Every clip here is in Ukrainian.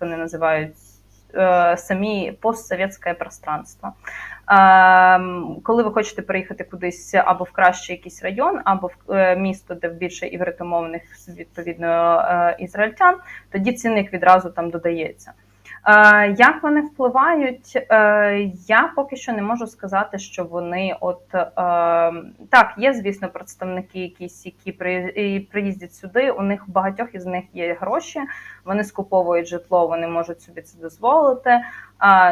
вони називають е, самі постсовєтське пространство. Ем, Коли ви хочете приїхати кудись або в кращий якийсь район, або в е, місто, де більше івритомовних відповідно е, ізраїльтян, тоді цінник відразу там додається. Е, Як вони впливають? Е, Я поки що не можу сказати, що вони от е, так, є, звісно, представники, якісь, які приїздять сюди. У них багатьох із них є гроші, вони скуповують житло, вони можуть собі це дозволити.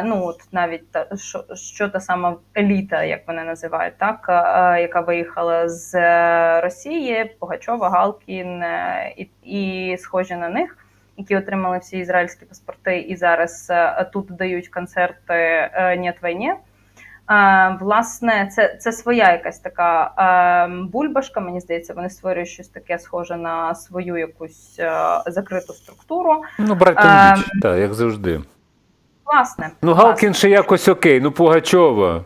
Ну от навіть та що, що та сама еліта, як вони називають, так яка виїхала з Росії, Пугачова, Галкін і, і схожі на них які отримали всі ізраїльські паспорти, і зараз е, тут дають концерти е, «Нєт війні». Власне, це, це своя якась така е, бульбашка. Мені здається, вони створюють щось таке схоже на свою якусь закриту структуру. Ну, браттям Ем, так, як завжди. Власне, Ну, Галкін ще якось окей, ну Пугачова.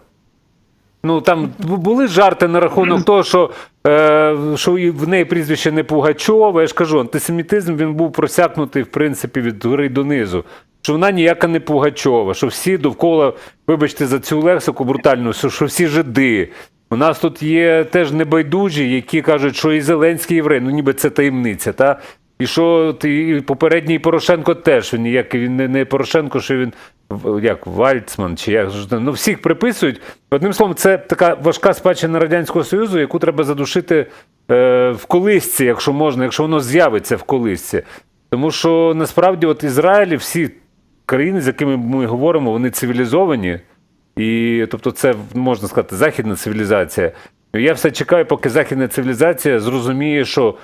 Ну там були жарти на рахунок того, що, е, що в неї прізвище не Пугачова. Я ж кажу, антисемітизм він був просякнутий, в принципі, від гори донизу. Що вона ніяка не Пугачова, що всі довкола, вибачте за цю лексику брутальну, що, всі жиди. У нас тут є теж небайдужі, які кажуть, що і Зеленський єврей, ну ніби це таємниця, та? І що і попередній Порошенко теж він ніякий він не, не Порошенко, що він як Вальцман, чи як ну всіх приписують. Одним словом, це така важка спадщина Радянського Союзу, яку треба задушити е, в колисці, якщо можна, якщо воно з'явиться в колисці. Тому що насправді, от Ізраїль, і всі країни, з якими ми говоримо, вони цивілізовані. І тобто, це можна сказати західна цивілізація. Я все чекаю, поки західна цивілізація зрозуміє, що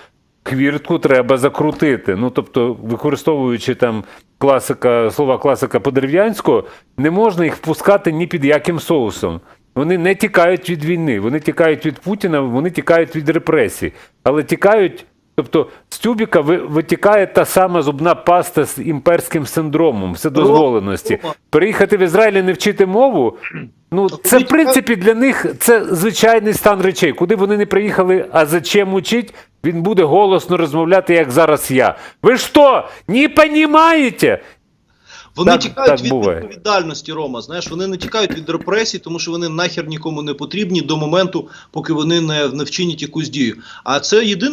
хвіртку треба закрутити. Ну тобто, використовуючи там класика, слова класика по-дерев'янську, не можна їх впускати ні під яким соусом. Вони не тікають від війни, вони тікають від Путіна, вони тікають від репресій, але тікають. Тобто з тюбіка витікає та сама зубна паста з імперським синдромом вседозволеності. Рома. Переїхати в Ізраїль і не вчити мову. Ну, це в принципі для них це звичайний стан речей. Куди вони не приїхали, а зачем учить, він буде голосно розмовляти, як зараз я. Ви що, не понімаєте? Вони Так- тікають так від буває. відповідальності, Рома. Знаєш, вони не тікають від репресій, тому що вони нахер нікому не потрібні до моменту, поки вони не, не вчинять якусь дію. А це єдине,